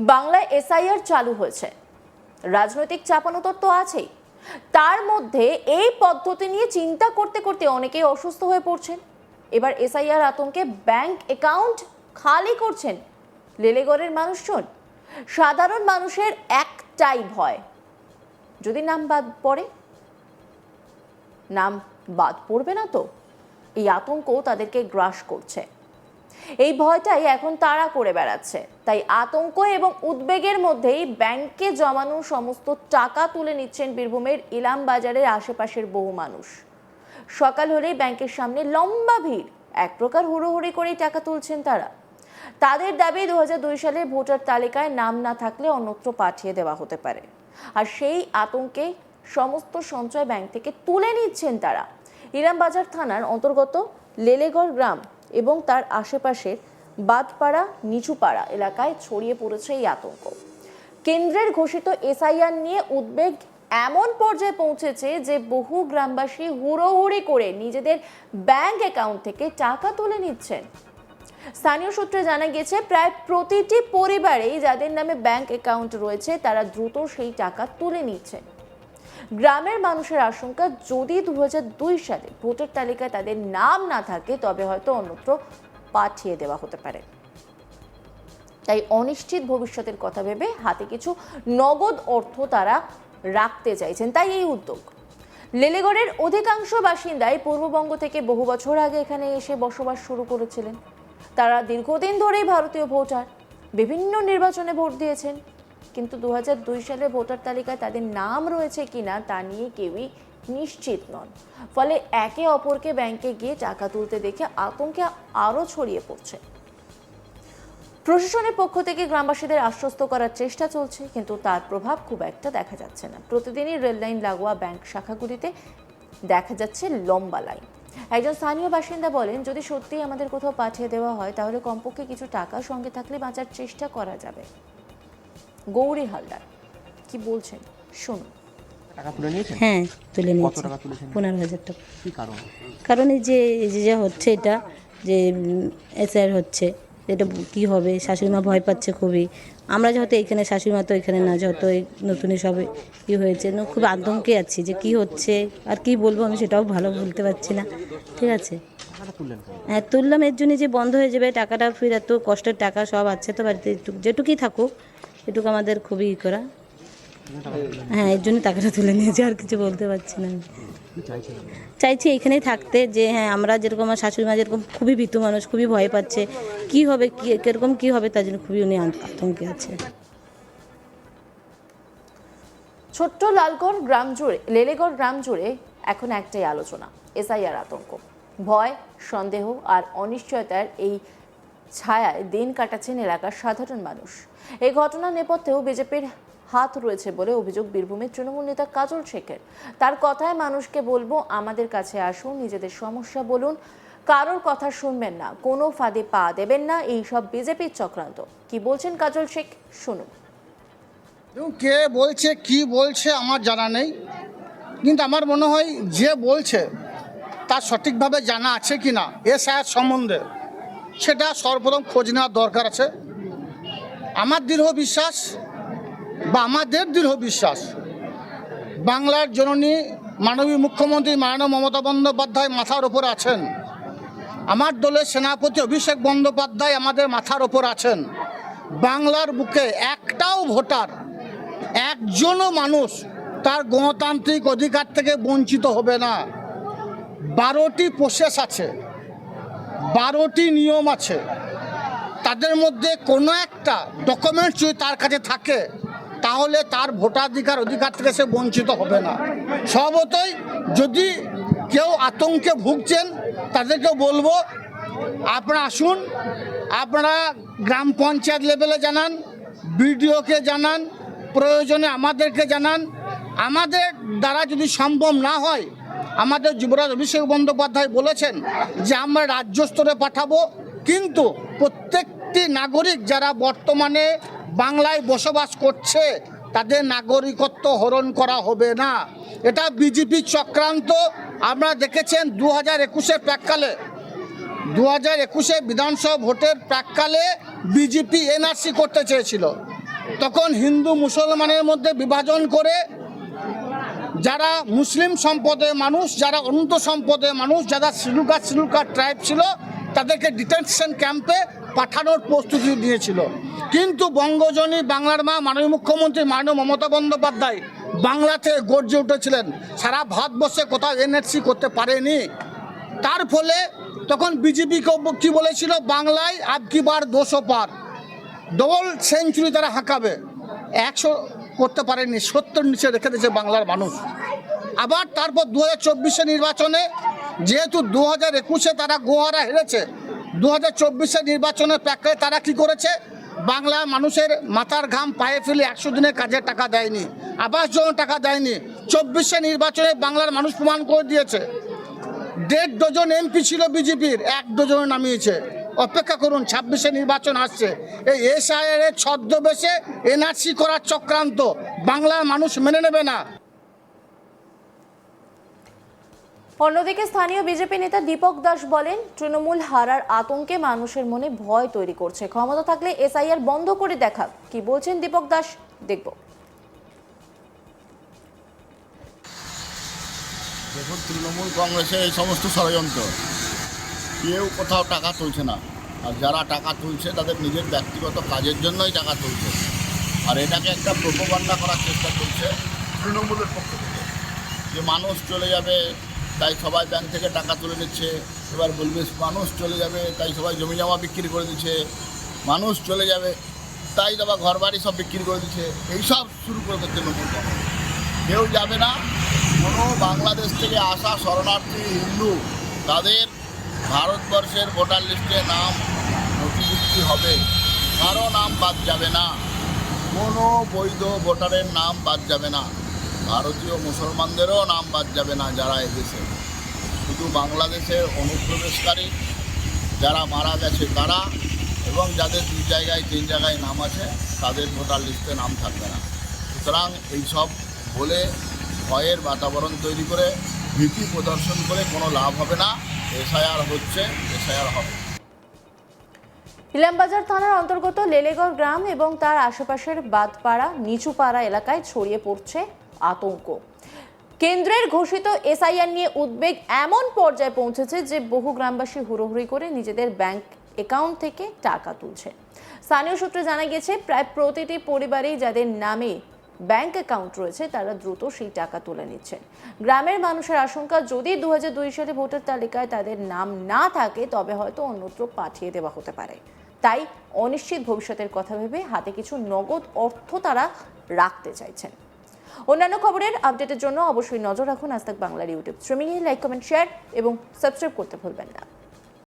বাংলায় এসআইআর চালু হয়েছে। রাজনৈতিক চাপানোতর তো আছেই। তার মধ্যে এই পদ্ধতি নিয়ে চিন্তা করতে করতে অনেকেই অসুস্থ হয়ে পড়ছেন। এবার এসআইআর আতঙ্কে ব্যাংক অ্যাকাউন্ট খালি করছেন লেলেগড়ের মানুষজন। সাধারণ মানুষের একটাই ভয়। যদি নাম বাদ পড়ে? নাম বাদ পড়বে না তো? এই আতঙ্ক তাদেরকে গ্রাস করছে। এই ভয়টাই এখন তারা করে বেড়াচ্ছে। তাই আতঙ্ক এবং উদ্বেগের মধ্যেই ব্যাংকে জমানো সমস্ত টাকা তুলে নিচ্ছেন বীরভূমের ইলাম বাজারের আশেপাশের বহু মানুষ। সকাল হলেই ব্যাংকের সামনে লম্বা ভিড়। এক প্রকার হুড়োহুড়ি করেই টাকা তুলছেন তারা। তাদের দাবি দু সালে ভোটার তালিকায় নাম না থাকলে অন্যত্র পাঠিয়ে দেওয়া হতে পারে। আর সেই আতঙ্কে সমস্ত সঞ্চয় ব্যাংক থেকে তুলে নিচ্ছেন তারা। ইরামবাজার থানার অন্তর্গত লেলেগড় গ্রাম এবং তার আশেপাশের বাদপাড়া নিচুপাড়া এলাকায় ছড়িয়ে পড়েছে এই আতঙ্ক। কেন্দ্রের ঘোষিত এসআইআর নিয়ে উদ্বেগ এমন পর্যায়ে পৌঁছেছে যে বহু গ্রামবাসী হুড়োহুড়ি করে নিজেদের ব্যাংক অ্যাকাউন্ট থেকে টাকা তুলে নিচ্ছেন। স্থানীয় সূত্রে জানা গেছে প্রায় প্রতিটি পরিবারেই যাদের নামে ব্যাংক অ্যাকাউন্ট রয়েছে, তারা দ্রুত সেই টাকা তুলে নিচ্ছেন। গ্রামের মানুষের আশঙ্কা, যদি দু হাজার দুই সালে ভোটার তালিকায় তাদের নাম না থাকে, তবে হয়তো অন্যত্র পাঠিয়ে দেওয়া হতে পারে। তাই অনিশ্চিত ভবিষ্যতের কথা ভেবে হাতে কিছু নগদ অর্থ তারা রাখতে চাইছেন। তাই এই উদ্যোগ। লেলেগড়ের অধিকাংশ বাসিন্দাই পূর্ববঙ্গ থেকে বহু বছর আগে এখানে এসে বসবাস শুরু করেছিলেন। তারা দীর্ঘদিন ধরেই ভারতীয় ভোটার। বিভিন্ন নির্বাচনে ভোট দিয়েছেন। কিন্তু দু সালে ভোটার তালিকায় তাদের নাম রয়েছে কিনা তা নিয়ে কেউই নিশ্চিত নন। ফলে একে অপরকে ব্যাংকে গিয়ে টাকা তুলতে দেখে আতঙ্কে আরও ছড়িয়ে পড়ছে। প্রশাসনের পক্ষ থেকে গ্রামবাসীদের আশ্বস্ত করার চেষ্টা চলছে, কিন্তু তার প্রভাব খুব একটা দেখা যাচ্ছে না। প্রতিদিনই রেল লাইন লাগোয়া ব্যাংক শাখাগুলিতে দেখা যাচ্ছে লম্বা লাইন। একজন স্থানীয় বাসিন্দা বলেন, যদি সত্যিই আমাদের কোথাও পাঠিয়ে দেওয়া হয়, তাহলে কমপক্ষে কিছু টাকা সঙ্গে থাকলে বাঁচার চেষ্টা করা যাবে। গৌরী হালদার। কি বলছেন? শুনুন। টাকা তুলে নিয়েছেন? হ্যাঁ তুলে কত নিয়েছি। টাকা তুলেছেন পনেরো হাজার টাকা। কি কারণ? কারণ এই যে এই যে যা হচ্ছে এটা যে এসআর হচ্ছে এটা কি হবে? শাশুড়ি মা ভয় পাচ্ছে খুবই। আমরা যেহেতু এখানে শাশুড়ি মা তো এখানে না যেহেতু এই নতুনই সবে কি হয়েছে ন- খুব আতঙ্কে আছি যে কি হচ্ছে আর কি বলব আমি সেটাও ভালো বলতে পারছি না। ঠিক আছে? টাকাটা তুললেন কেন? হ্যাঁ তুললাম এর জন্য যে বন্ধ হয়ে যাবে টাকাটা ফির এত কষ্টের টাকা সব আছে তো বাড়িতে একটু যেটুকুই থাকুক। এটুকু আমাদের খুবই ই করা। হ্যাঁ এর জন্য টাকাটা তুলে নিয়েছি, আর কিছু বলতে পারছি না? চাইছি এখানেই থাকতে, যে হ্যাঁ আমরা যেরকম আমার শাশুড়ি মা যেরকম খুবই ভীতু মানুষ, খুবই ভয় পাচ্ছে, কি হবে, কি, কীরকম কি হবে, তার জন্য খুবই উনি আতঙ্কে আছে। ছোট্ট লালগড় গ্রাম জুড়ে, লেলেগড় গ্রাম জুড়ে এখন একটাই আলোচনা, এসআইআর আতঙ্ক। ভয়, সন্দেহ আর অনিশ্চয়তার এই ছায়ায় দিন কাটাচ্ছেন এলাকার সাধারণ মানুষ। এই ঘটনার নেপথ্যেও বিজেপির হাত রয়েছে বলে অভিযোগ বীরভূমের তৃণমূল নেতা কাজল শেখের। তার কথায় মানুষকে বলব, আমাদের কাছে আসুন, নিজেদের সমস্যা বলুন, কারোর কথা শুনবেন না, কোনো ফাঁদে পা দেবেন না, এই সব বিজেপির চক্রান্ত। কি বলছেন কাজল শেখ? শুনুন। কে বলছে, কি বলছে, আমার জানা নেই। কিন্তু আমার মনে হয়, যে বলছে, তার সঠিকভাবে জানা আছে কি না এ সায়ার সম্বন্ধে। সেটা সর্বপ্রথম খোঁজ নেওয়ার দরকার আছে। আমার দৃঢ় বিশ্বাস বা আমাদের দৃঢ় বিশ্বাস, বাংলার জননী মাননীয় মুখ্যমন্ত্রী মাননীয় মমতা বন্দ্যোপাধ্যায় মাথার ওপর আছেন। আমার দলের সেনাপতি অভিষেক বন্দ্যোপাধ্যায় আমাদের মাথার ওপর আছেন। বাংলার বুকে একটাও ভোটার, একজনও মানুষ তার গণতান্ত্রিক অধিকার থেকে বঞ্চিত হবে না। বারোটি প্রসেস আছে। বারোটি নিয়ম আছে। তাদের মধ্যে কোনো একটা ডকুমেন্টস যদি তার কাছে থাকে, তাহলে তার ভোটাধিকার অধিকার থেকে সে বঞ্চিত হবে না। স্বভাবতই যদি কেউ আতঙ্কে ভুগছেন তাদেরকে বলব, আপনারা আসুন, আপনারা গ্রাম পঞ্চায়েত লেভেলে জানান বিডিওকে জানান, প্রয়োজনে আমাদেরকে জানান আমাদের দ্বারা যদি সম্ভব না হয়, আমাদের যুবরাজ অভিষেক বন্দ্যোপাধ্যায় বলেছেন যে আমরা রাজ্য স্তরে পাঠাবো, কিন্তু প্রত্যেকটি নাগরিক যারা বর্তমানে বাংলায় বসবাস করছে, তাদের নাগরিকত্ব হরণ করা হবে না। এটা বিজেপির চক্রান্ত। আমরা দেখেছেন দু হাজার একুশের প্রাককালে দু হাজার একুশে বিধানসভা ভোটের প্রাককালে বিজেপি এনআরসি করতে চেয়েছিল। তখন হিন্দু মুসলমানের মধ্যে বিভাজন করে যারা মুসলিম সম্পদের মানুষ, যারা অনন্ত সম্পদের মানুষ, যারা শ্রীলুকার শ্রীলুকার ট্রাইব ছিল, তাদেরকে ডিটেনশন ক্যাম্পে পাঠানোর প্রস্তুতি নিয়েছিল কিন্তু বঙ্গজনী বাংলার মা, মাননীয় মুখ্যমন্ত্রী মাননীয় মমতা বন্দ্যোপাধ্যায় বাংলাতে গর্জে উঠেছিলেন, সারা ভারতবর্ষে কোথাও এনএসসি করতে পারেনি। তার ফলে তখন বিজেপি কি বলেছিল? বাংলায় আবকি বার দোষো পার। ডবল সেঞ্চুরি তারা হাঁকাবে। একশো করতে পারেনি সত্তর নিচে রেখে দিয়েছে বাংলার মানুষ। আবার তারপর দু হাজার নির্বাচনে, যেহেতু দু হাজার একুশে তারা গোয়ারা হেরেছে দু হাজার চব্বিশে নির্বাচনের প্রেক্ষায় তারা কি করেছে? বাংলার মানুষের মাথার ঘাম পায়ে ফেলে একশো দিনের কাজের টাকা দেয়নি, আবাস জন্য টাকা দেয়নি। চব্বিশে নির্বাচনে বাংলার মানুষ প্রমাণ করে দিয়েছে। দেড় ডজন এমপি ছিল বিজেপির, এক ডজনে নামিয়েছে। অপেক্ষা করুন ছাব্বিশে নির্বাচন আসছে। এই এসআইআর এর ছদ্মবেশে এনআরসি করার চক্রান্ত বাংলার মানুষ মেনে নেবে না। অন্যদিকে স্থানীয় বিজেপি নেতা দীপক দাস বলেন তৃণমূল হারার আতঙ্কে মানুষের মনে ভয় তৈরি করছে। ক্ষমতা থাকলে এসআইআর বন্ধ করে দেখা। কি বলছেন দীপক দাস দেখব। দেখুন তৃণমূল কংগ্রেসের এই সমস্ত ষড়যন্ত্র। কেউ কোথাও টাকা তুলছে না। আর যারা টাকা তুলছে, তাদের নিজের ব্যক্তিগত কাজের জন্যই টাকা তুলছে। আর এটাকে একটা প্রোপবান্ডা করার চেষ্টা করছে তৃণমূলের পক্ষ থেকে। যে মানুষ চলে যাবে, তাই সবাই ব্যাংক থেকে টাকা তুলে নিচ্ছে। এবার বলবে, মানুষ চলে যাবে, তাই সবাই জমি জমা বিক্রি করে দিচ্ছে। মানুষ চলে যাবে, তাই তারা ঘর বাড়ি সব বিক্রি করে দিচ্ছে। এইসব শুরু করে দিচ্ছে নতুন কেউ যাবে না। কোনো বাংলাদেশ থেকে আসা শরণার্থী হিন্দু, তাদের ভারতবর্ষের ভোটার লিস্টে নাম নথিভুক্তি হবে। কারও নাম বাদ যাবে না। কোনো বৈধ ভোটারের নাম বাদ যাবে না। ভারতীয় মুসলমানদেরও নাম বাদ যাবে না যারা এদেশে। শুধু বাংলাদেশের অনুপ্রবেশকারী যারা মারা গেছে তারা এবং যাদের দুই জায়গায়, তিন জায়গায় নাম আছে, তাদের ভোটার লিস্টে নাম থাকবে না। সুতরাং এইসব বলে ভয়ের বাতাবরণ তৈরি করে ভীতি প্রদর্শন করে কোনো লাভ হবে না। এসআইআর হচ্ছে, এসআইআর হবে। ইলামবাজার থানার অন্তর্গত লেলেগড় গ্রাম এবং তার আশেপাশের বাদপাড়া নিচুপাড়া এলাকায় ছড়িয়ে পড়ছে আতঙ্ক। কেন্দ্রের ঘোষিত এসআইআর নিয়ে উদ্বেগ এমন পর্যায়ে পৌঁছেছে যে বহু গ্রামবাসী হুড়োহুড়ি করে নিজেদের ব্যাংক অ্যাকাউন্ট থেকে টাকা তুলছে। স্থানীয় সূত্রে জানা গেছে প্রায় প্রতিটি পরিবারেই যাদের নামে ব্যাংক অ্যাকাউন্ট রয়েছে, তারা দ্রুত সেই টাকা তুলে নিচ্ছেন। গ্রামের মানুষের আশঙ্কা, যদি দু সালে ভোটার তালিকায় তাদের নাম না থাকে, তবে হয়তো অন্যত্র পাঠিয়ে দেওয়া হতে পারে। তাই অনিশ্চিত ভবিষ্যতের কথা ভেবে হাতে কিছু নগদ অর্থ তারা রাখতে চাইছেন। অন্যান্য খবরের আপডেটের জন্য অবশ্যই নজর রাখুন আজ বাংলার ইউটিউব। স্ট্রিমিংয়ে লাইক কমেন্ট শেয়ার এবং সাবস্ক্রাইব করতে ভুলবেন না।